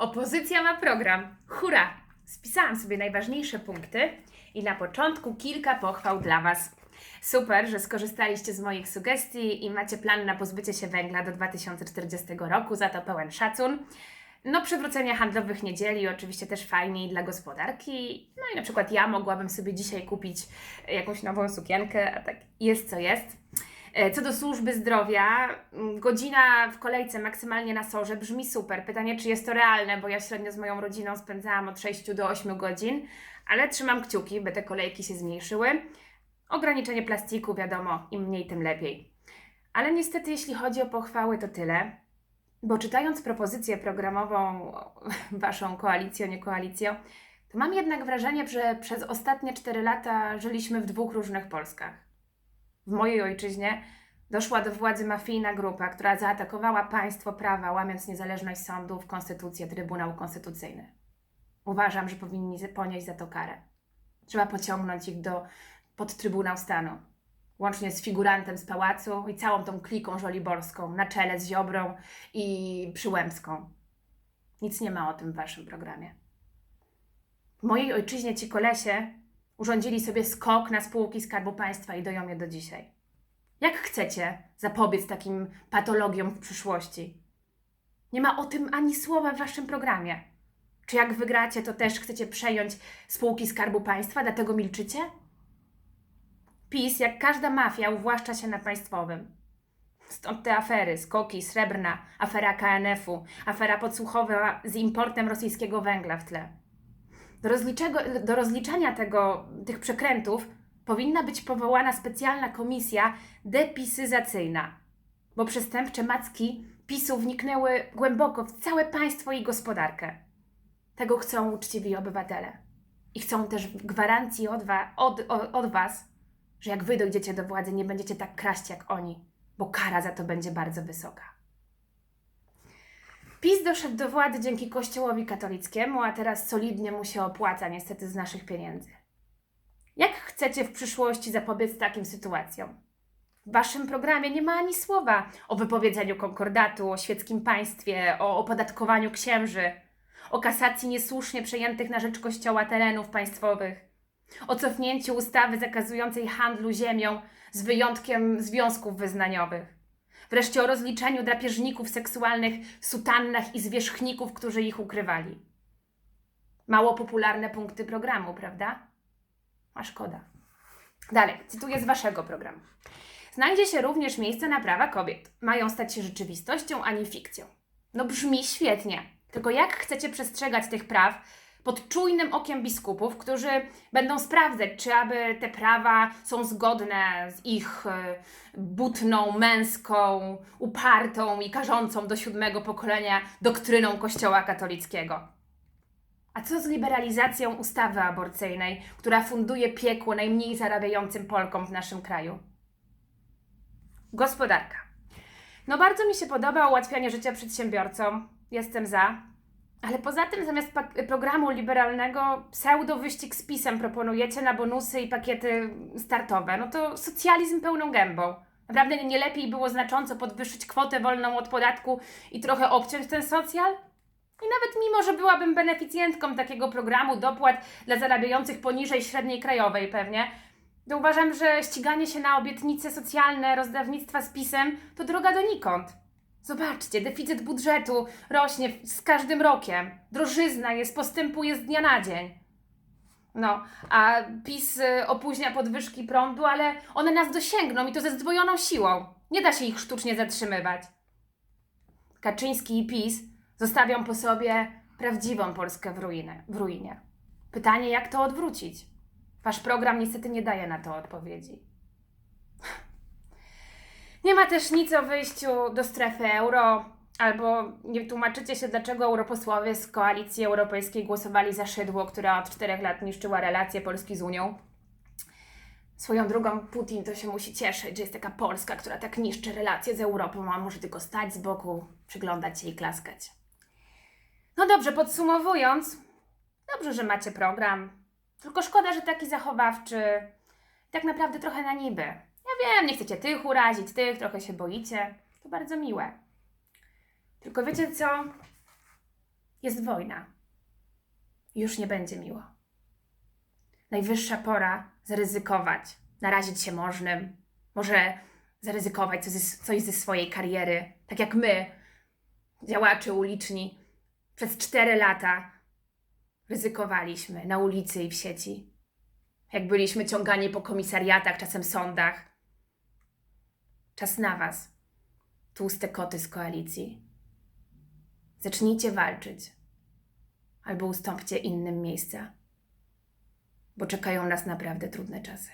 Opozycja ma program. Hurra! Spisałam sobie najważniejsze punkty i na początku kilka pochwał dla Was. Super, że skorzystaliście z moich sugestii i macie plan na pozbycie się węgla do 2040 roku, za to pełen szacun. No, przywrócenie handlowych niedzieli oczywiście też fajniej dla gospodarki. No i na przykład ja mogłabym sobie dzisiaj kupić jakąś nową sukienkę, a tak jest co jest. E, Co do służby zdrowia, m, godzina w kolejce maksymalnie na sorze brzmi super. Pytanie, czy jest to realne, bo ja średnio z moją rodziną spędzałam od 6 do 8 godzin, ale trzymam kciuki, by te kolejki się zmniejszyły. Ograniczenie plastiku, wiadomo, im mniej, tym lepiej. Ale niestety, jeśli chodzi o pochwały, to tyle. Bo czytając propozycję programową waszą koalicją, nie koalicją, to mam jednak wrażenie, że przez ostatnie 4 lata żyliśmy w dwóch różnych Polskach. W mojej ojczyźnie doszła do władzy mafijna grupa, która zaatakowała państwo prawa, łamiąc niezależność sądów, konstytucję, Trybunał Konstytucyjny. Uważam, że powinni ponieść za to karę. Trzeba pociągnąć ich do, pod Trybunał Stanu, łącznie z figurantem z pałacu i całą tą kliką żoliborską, na czele z Ziobrą i Przyłębską. Nic nie ma o tym w waszym programie. W mojej ojczyźnie ci kolesie urządzili sobie skok na spółki Skarbu Państwa i doją je do dzisiaj. Jak chcecie zapobiec takim patologiom w przyszłości? Nie ma o tym ani słowa w waszym programie. Czy jak wygracie, to też chcecie przejąć spółki Skarbu Państwa, dlatego milczycie? PiS, jak każda mafia, uwłaszcza się na państwowym. Stąd te afery, skoki, srebrna, afera KNF-u, afera podsłuchowa z importem rosyjskiego węgla w tle. Do, do rozliczania tego, tych przekrętów powinna być powołana specjalna komisja depisyzacyjna, bo przestępcze macki PiSu wniknęły głęboko w całe państwo i gospodarkę. Tego chcą uczciwi obywatele. I chcą też gwarancji od, wa, od, od, od Was, że jak Wy dojdziecie do władzy, nie będziecie tak kraść jak oni, bo kara za to będzie bardzo wysoka. PiS doszedł do władzy dzięki Kościołowi katolickiemu, a teraz solidnie mu się opłaca, niestety z naszych pieniędzy. Jak chcecie w przyszłości zapobiec takim sytuacjom? W waszym programie nie ma ani słowa o wypowiedzeniu konkordatu, o świeckim państwie, o opodatkowaniu księży, o kasacji niesłusznie przejętych na rzecz Kościoła terenów państwowych, o cofnięciu ustawy zakazującej handlu ziemią z wyjątkiem związków wyznaniowych. Wreszcie o rozliczeniu drapieżników seksualnych w sutannach i zwierzchników, którzy ich ukrywali. Mało popularne punkty programu, prawda? A szkoda. Dalej, cytuję z waszego programu. Znajdzie się również miejsce na prawa kobiet. Mają stać się rzeczywistością, a nie fikcją. No brzmi świetnie. Tylko jak chcecie przestrzegać tych praw pod czujnym okiem biskupów, którzy będą sprawdzać, czy aby te prawa są zgodne z ich e, butną, męską, upartą i karzącą do siódmego pokolenia doktryną Kościoła katolickiego. A co z liberalizacją ustawy aborcyjnej, która funduje piekło najmniej zarabiającym Polkom w naszym kraju? Gospodarka. No bardzo mi się podoba ułatwianie życia przedsiębiorcom. Jestem za. Ale poza tym zamiast programu liberalnego pseudo wyścig z pisem proponujecie na bonusy i pakiety startowe. No to socjalizm pełną gębą. Naprawdę nie lepiej było znacząco podwyższyć kwotę wolną od podatku i trochę obciąć ten socjal? I nawet mimo, że byłabym beneficjentką takiego programu dopłat dla zarabiających poniżej średniej krajowej pewnie, to uważam, że ściganie się na obietnice socjalne rozdawnictwa z pisem to droga donikąd. Zobaczcie, deficyt budżetu rośnie z każdym rokiem. Drożyzna jest, postępuje z dnia na dzień. No, a PiS y, opóźnia podwyżki prądu, ale one nas dosięgną i to ze zdwojoną siłą. Nie da się ich sztucznie zatrzymywać. Kaczyński i PiS zostawią po sobie prawdziwą Polskę w, ruinę, w ruinie. Pytanie, jak to odwrócić? Wasz program niestety nie daje na to odpowiedzi. Nie ma też nic o wyjściu do strefy euro, albo nie tłumaczycie się, dlaczego europosłowie z koalicji europejskiej głosowali za szydło, która od czterech lat niszczyła relacje Polski z Unią. Swoją drogą Putin to się musi cieszyć, że jest taka Polska, która tak niszczy relacje z Europą, a może tylko stać z boku, przyglądać się i klaskać. No dobrze, podsumowując, dobrze, że macie program, tylko szkoda, że taki zachowawczy, tak naprawdę trochę na niby. Ja wiem, nie chcecie tych urazić, tych, trochę się boicie. To bardzo miłe. Tylko wiecie co? Jest wojna. Już nie będzie miło. Najwyższa pora zaryzykować, narazić się możnym, może zaryzykować coś coś ze swojej kariery, tak jak my, działacze uliczni, przez cztery lata ryzykowaliśmy na ulicy i w sieci. Jak byliśmy ciągani po komisariatach, czasem sądach. Czas na Was, tłuste koty z koalicji. Zacznijcie walczyć, albo ustąpcie innym miejsca, bo czekają nas naprawdę trudne czasy.